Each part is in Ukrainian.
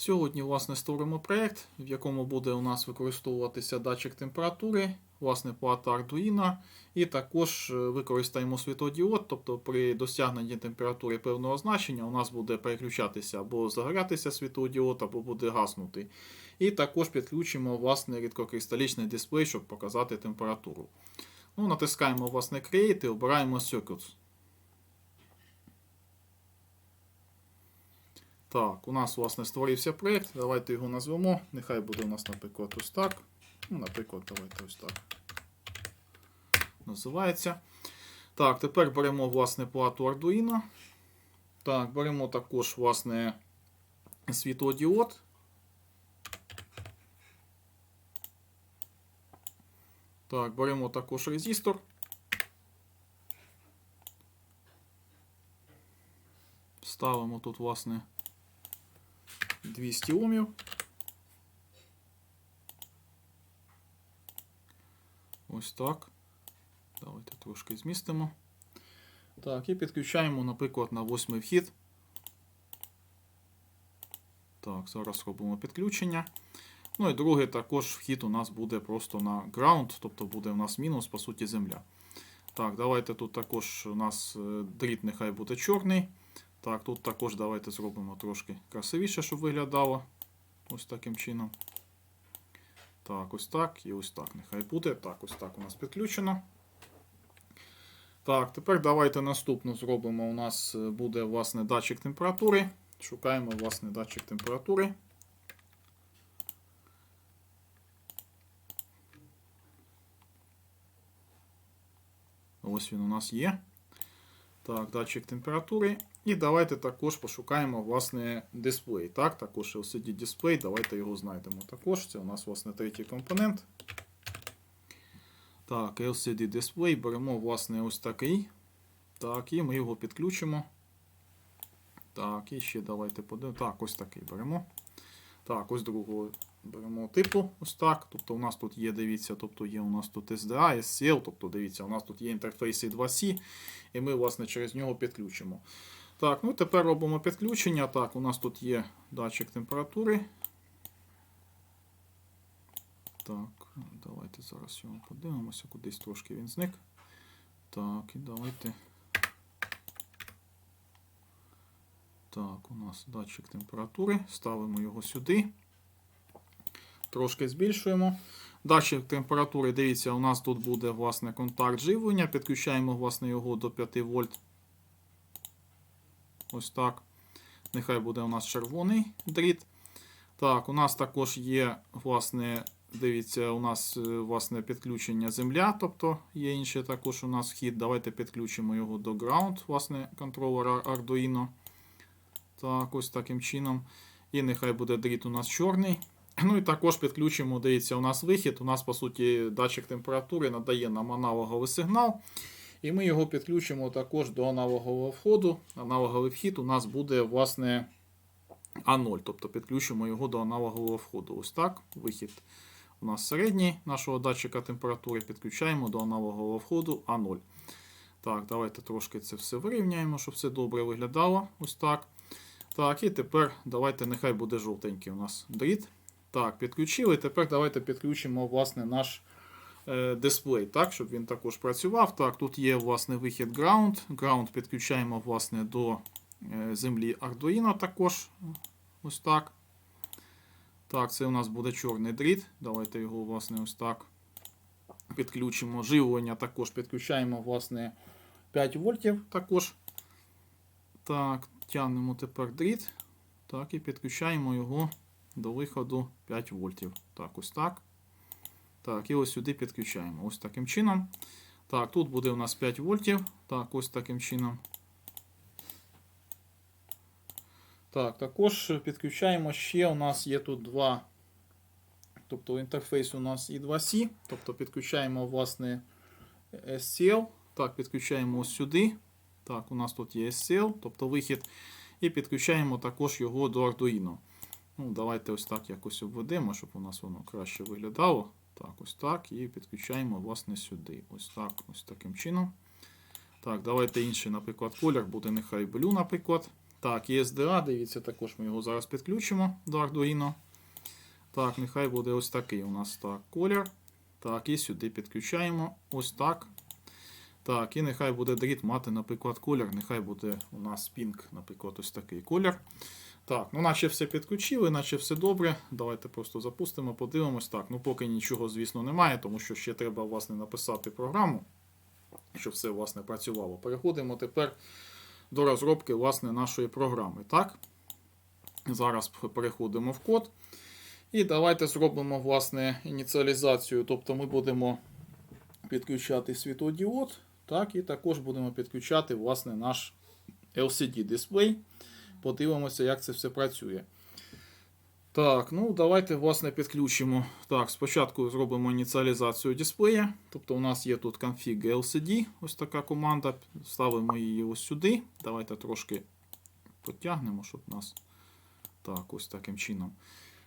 Сьогодні, власне, створимо проєкт, в якому буде у нас використовуватися датчик температури, власне, плата Arduino, і також е, використаємо світлодіод, тобто при досягненні температури певного значення у нас буде переключатися або загорятися світлодіод, або буде гаснути. І також підключимо власне рідкокристалічний дисплей, щоб показати температуру. Ну, натискаємо власне Create і обираємо Circuits. Так, у нас, власне, створився проєкт. Давайте його назвемо. Нехай буде у нас, наприклад, ось так. Ну, наприклад, давайте ось так. Називається. Так, тепер беремо, власне, плату Arduino. Так, беремо також, власне, світлодіод. Так, беремо також резистор. Ставимо тут, власне, 200 Омів. Ось так. Давайте трошки змістимо. Так, і підключаємо, наприклад, на восьмий вхід. Так, зараз робимо підключення. Ну і другий також вхід у нас буде просто на ground, тобто буде у нас мінус, по суті, земля. Так, давайте тут також у нас е, дріт нехай буде чорний. Так, тут також давайте зробимо трошки красивіше, щоб виглядало. Ось таким чином. Так, ось так і ось так. Нехай буде. Так, ось так у нас підключено. Так, тепер давайте наступну зробимо. У нас е, буде власне датчик температури. Шукаємо власне датчик температури. Ось він у нас є. Так, датчик температури. І давайте також пошукаємо власне дисплей. Так, також LCD дисплей. Давайте його знайдемо також. Це у нас власне третій компонент. Так, LCD дисплей. Беремо власне ось такий. Так, і ми його підключимо. Так, і ще давайте подивимо. Так, ось такий беремо. Так, ось другого беремо типу. Ось так. Тобто у нас тут є, дивіться, тобто є у нас тут SDA, SCL, тобто дивіться, у нас тут є інтерфейс I2C, і ми, власне, через нього підключимо. Так, ну тепер робимо підключення. Так, у нас тут є датчик температури. Так, давайте зараз його подивимося, кудись трошки він зник. Так, і давайте. Так, у нас датчик температури. Ставимо його сюди. Трошки збільшуємо. Датчик температури, дивіться, у нас тут буде власне контакт живлення. Підключаємо власне, його до 5 вольт. Ось так. Нехай буде у нас червоний дріт. Так, у нас також є, власне, дивіться, у нас е, власне підключення земля, тобто є інший також у нас вхід. Давайте підключимо його до ground, власне, контролера Arduino. Так, ось таким чином. І нехай буде дріт у нас чорний. Ну і також підключимо, дивіться, у нас вихід. У нас, по суті, датчик температури надає нам аналоговий сигнал. І ми його підключимо також до аналогового входу. Аналоговий вхід у нас буде, власне, А0. Тобто підключимо його до аналогового входу. Ось так. Вихід у нас середній нашого датчика температури. Підключаємо до аналогового входу А0. Так, давайте трошки це все вирівняємо, щоб все добре виглядало. Ось так. Так, і тепер давайте нехай буде жовтенький у нас дріт. Так, підключили. Тепер давайте підключимо власне, наш е, дисплей, так, щоб він також працював. Так, тут є власне вихід Ground. Ground підключаємо власне, до е, землі Arduino також. Ось так. Так, це у нас буде чорний дріт. Давайте його власне, ось так підключимо. Живлення також підключаємо власне, 5 вольтів також. Так, тягнемо тепер дріт. Так, і підключаємо його до виходу 5 вольтів. Так, ось так. Так, і ось сюди підключаємо. Ось таким чином. Так, тут буде у нас 5 вольтів. Так, ось таким чином. Так, також підключаємо ще. У нас є тут два. Тобто інтерфейс у нас і 2C. Тобто підключаємо, власне, SCL. Так, підключаємо ось сюди. Так, у нас тут є SCL, тобто вихід. І підключаємо також його до Arduino. Ну, Давайте ось так якось обведемо, щоб у нас воно краще виглядало. Так, ось так. І підключаємо власне сюди. Ось так, ось таким чином. Так, давайте інший, наприклад, колір буде нехай blue, наприклад. Так, є SDA, дивіться, також ми його зараз підключимо до Arduino. Так, нехай буде ось такий у нас так, колір. Так, і сюди підключаємо. Ось так. Так, і нехай буде дріт мати, наприклад, колір. Нехай буде у нас пінк, наприклад, ось такий колір. Так, ну наче все підключили, наче все добре. Давайте просто запустимо, подивимось. Так, ну поки нічого, звісно, немає, тому що ще треба, власне, написати програму, щоб все, власне, працювало. Переходимо тепер до розробки, власне, нашої програми. Так? Зараз переходимо в код. І давайте зробимо, власне, ініціалізацію. Тобто ми будемо підключати світлодіод, так, і також будемо підключати, власне, наш LCD-дисплей. Подивимося, як це все працює. Так, ну давайте, власне, підключимо. Так, спочатку зробимо ініціалізацію дисплея. Тобто у нас є тут config LCD, ось така команда. Ставимо її ось сюди. Давайте трошки потягнемо, щоб у нас. Так, ось таким чином.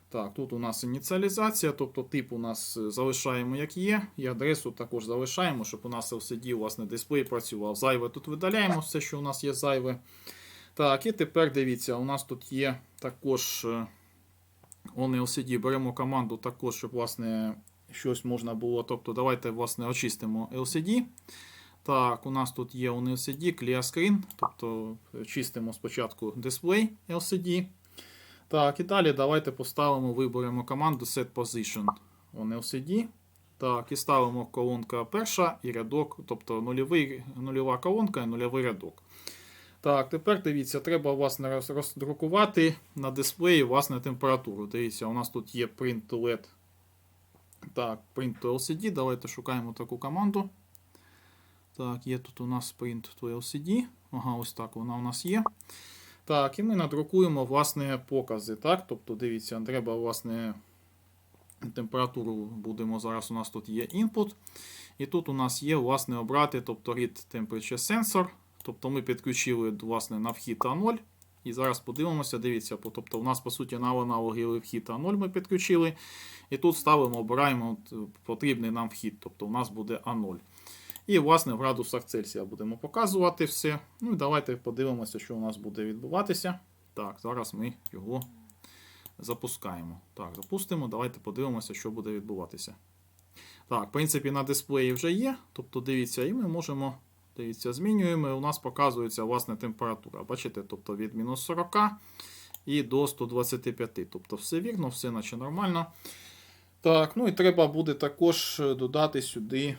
Так, тут у нас ініціалізація, тобто тип у нас е, залишаємо як є, і адресу також залишаємо, щоб у нас LCD, власне, дисплей працював. Зайве тут видаляємо все, що у нас є зайве. Так, і тепер дивіться, у нас тут є також е, on LCD. Беремо команду також, щоб власне, щось можна було. Тобто, давайте власне, очистимо LCD. Так, у нас тут є on LCD, Clear Screen, тобто чистимо спочатку дисплей LCD. Так, і далі давайте поставимо, виберемо команду Set Position on LCD. Так, і ставимо колонка перша і рядок, тобто нульовий, нульова колонка і нульовий рядок. Так, тепер дивіться, треба власне роздрукувати на дисплеї власне температуру. Дивіться, у нас тут є print LED. Так, print to LCD. Давайте шукаємо таку команду. Так, є тут у нас print to LCD. Ага, ось так вона у нас є. Так, і ми надрукуємо власне покази. Так, тобто, дивіться, треба власне температуру будемо зараз. У нас тут є input. І тут у нас є власне обрати, тобто read temperature sensor. Тобто ми підключили власне на вхід А0. І зараз подивимося, дивіться, тобто у нас по суті на аналоги вхід А0 ми підключили. І тут ставимо, обираємо от, потрібний нам вхід, тобто у нас буде А0. І, власне, в градусах Цельсія будемо показувати все. Ну і давайте подивимося, що у нас буде відбуватися. Так, зараз ми його запускаємо. Так, запустимо. Давайте подивимося, що буде відбуватися. Так, в принципі, на дисплеї вже є. Тобто, дивіться, і ми можемо. Дивіться, змінюємо, і у нас показується власне температура. Бачите, тобто від мінус 40 і до 125. Тобто все вірно, все наче нормально. Так, ну і треба буде також е, додати сюди.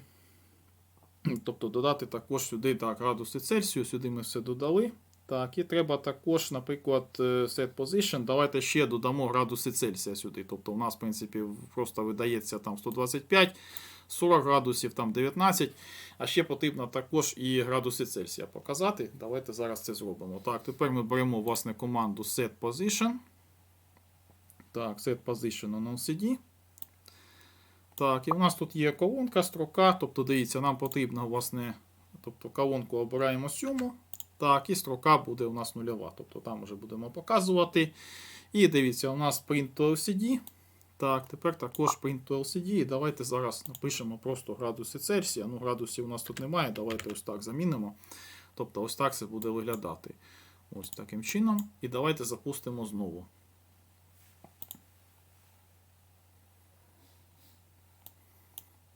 Тобто додати також сюди так, градуси Цельсію, сюди ми все додали. Так, і треба також, наприклад, е, set position. Давайте ще додамо градуси Цельсія сюди. Тобто у нас, в принципі, просто видається там 125, 40 градусів, там 19. А ще потрібно також і градуси Цельсія показати. Давайте зараз це зробимо. Так, тепер ми беремо власне команду set position. Так, set position on LCD. Так, і в нас тут є колонка, строка. Тобто, дивіться, нам потрібно, власне, тобто колонку обираємо сьому. Так, і строка буде у нас нульова. Тобто там вже будемо показувати. І дивіться, у нас print LCD. Так, тепер також print to LCD. Давайте зараз напишемо просто градуси Цельсія. Ну, градусів у нас тут немає. Давайте ось так замінимо. Тобто, ось так це буде виглядати. Ось таким чином. І давайте запустимо знову.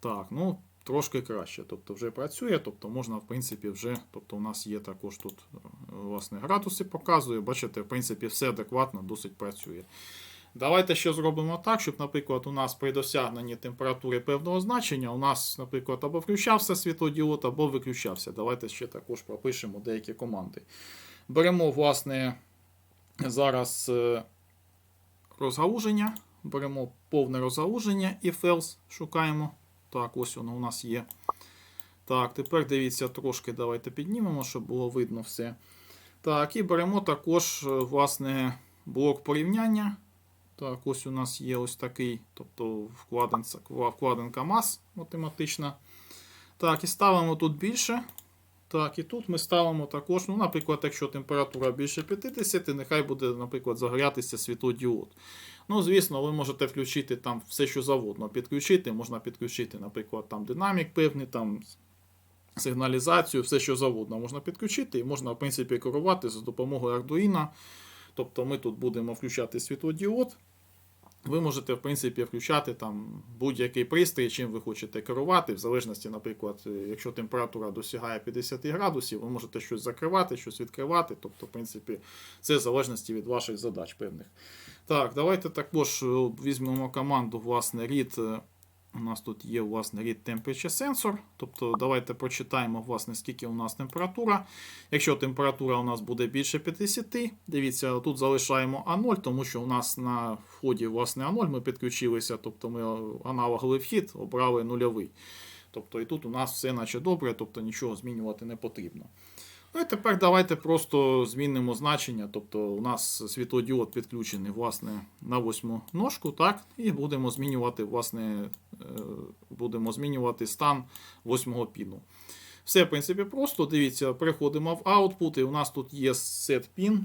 Так, ну трошки краще. Тобто вже працює, тобто можна, в принципі, вже. Тобто у нас є також тут е, власне градуси показує. Бачите, в принципі, все адекватно, досить працює. Давайте ще зробимо так, щоб, наприклад, у нас при досягненні температури певного значення, у нас, наприклад, або включався світлодіод, або виключався. Давайте ще також пропишемо деякі команди. Беремо, власне, зараз е, розгалуження. Беремо повне розгалуження і else шукаємо. Так, ось воно у нас є. Так, тепер дивіться, трошки давайте піднімемо, щоб було видно все. Так, і беремо також, е, власне, блок порівняння. Так, ось у нас є ось такий, тобто вкладинка, вкладинка мас математична. Так, і ставимо тут більше. Так, і тут ми ставимо також, ну, наприклад, якщо температура більше 50, нехай буде, наприклад, загорятися світлодіод. Ну, звісно, ви можете включити там все, що завгодно. Підключити, можна підключити, наприклад, там динамік певний, там сигналізацію, все що завгодно можна підключити і можна, в принципі, керувати за допомогою Arduino. Тобто ми тут будемо включати світлодіод. Ви можете, в принципі, включати там будь-який пристрій, чим ви хочете керувати, в залежності, наприклад, якщо температура досягає 50 градусів, ви можете щось закривати, щось відкривати. Тобто, в принципі, це в залежності від ваших задач певних. Так, давайте також е, візьмемо команду, власне, read. Е, У нас тут є власне read temperature sensor. Тобто давайте прочитаємо, власне, скільки у нас температура. Якщо температура у нас буде більше 50, дивіться, тут залишаємо А0, тому що у нас на вході власне А0 ми підключилися, тобто ми аналоговий вхід обрали нульовий. Тобто і тут у нас все наче добре, тобто нічого змінювати не потрібно. Ну і тепер давайте просто змінимо значення. Тобто у нас світлодіод підключений власне, на восьму ножку, так? І будемо змінювати, власне, е, будемо змінювати стан восьмого піну. Все, в принципі, просто. Дивіться, переходимо в output, і у нас тут є set pin.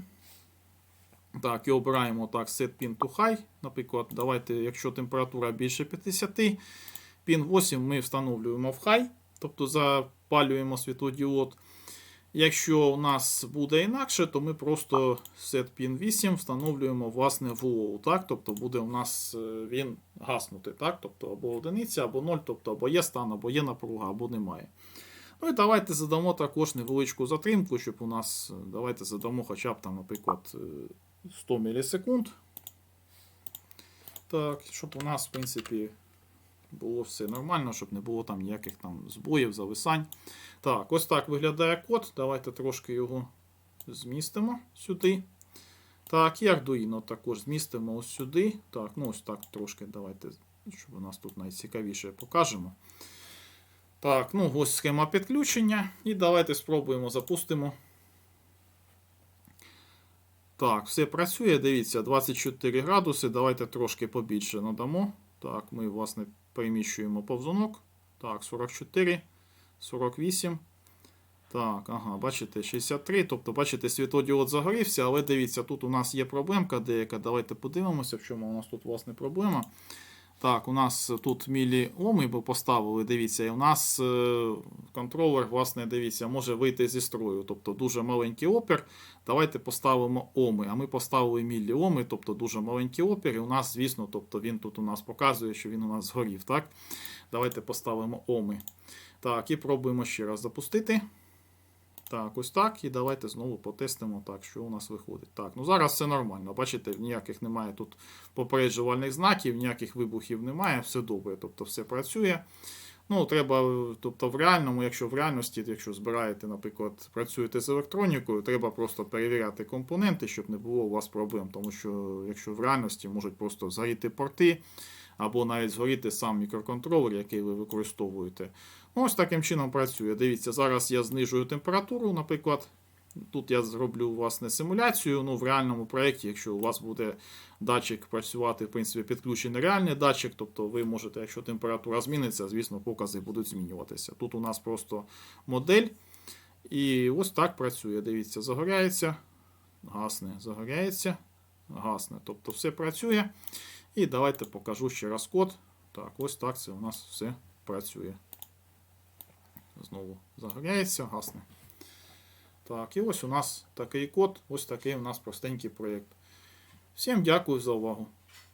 Так, і обираємо так, set pin to high. Наприклад, давайте, якщо температура більше 50, pin 8 ми встановлюємо в high, тобто запалюємо світлодіод. Якщо у нас буде інакше, то ми просто set pin 8 встановлюємо власне в low, так? Тобто буде у нас е, він гаснути, так? Тобто або одиниця, або 0, тобто або є стан, або є напруга, або немає. Ну і давайте задамо також невеличку затримку, щоб у нас, е, давайте задамо хоча б там, наприклад, е, 100 мілісекунд. Так, щоб у нас, в принципі, було все нормально, щоб не було там ніяких там збоїв, зависань. Так, ось так виглядає код. Давайте трошки його змістимо сюди. Так, і Arduino також змістимо ось сюди. Так, ну ось так трошки давайте, щоб у нас тут найцікавіше покажемо. Так, ну ось схема підключення. І давайте спробуємо запустимо. Так, все працює. Дивіться, 24 градуси. Давайте трошки побільше надамо. Так, ми, власне, переміщуємо повзунок. Так, 44, 48. Так, ага, бачите, 63. Тобто, бачите, світодіод загорівся, але дивіться, тут у нас є проблемка деяка. Давайте подивимося, в чому у нас тут, власне, проблема. Так, у нас тут міліоми ми поставили, дивіться, і у нас е, контролер, власне, дивіться, може вийти зі строю. Тобто дуже маленький опір. Давайте поставимо оми. А ми поставили міліоми, тобто дуже маленький опір. І у нас, звісно, тобто він тут у нас показує, що він у нас згорів. так? Давайте поставимо оми. Так, і пробуємо ще раз запустити. Так, ось так. І давайте знову потестимо, так, що у нас виходить. Так, ну зараз все нормально. Бачите, ніяких немає тут попереджувальних знаків, ніяких вибухів немає, все добре, тобто все працює. Ну, треба, тобто в реальному, якщо в реальності, якщо збираєте, наприклад, працюєте з електронікою, треба просто перевіряти компоненти, щоб не було у вас проблем. Тому що якщо в реальності можуть просто згоріти порти, або навіть згоріти сам мікроконтролер, який ви використовуєте. Ось таким чином працює. Дивіться, зараз я знижую температуру, наприклад. Тут я зроблю власне симуляцію. Ну, в реальному проєкті, якщо у вас буде датчик працювати, в принципі, підключений реальний датчик, тобто ви можете, якщо температура зміниться, звісно, покази будуть змінюватися. Тут у нас просто модель. І ось так працює. Дивіться, загоряється, гасне, загоряється, гасне. Тобто все працює. І давайте покажу ще раз код. Так, ось так це у нас все працює. Знову загоряється, гасне. Так, і ось у нас такий код, ось такий у нас простенький проєкт. Всім дякую за увагу.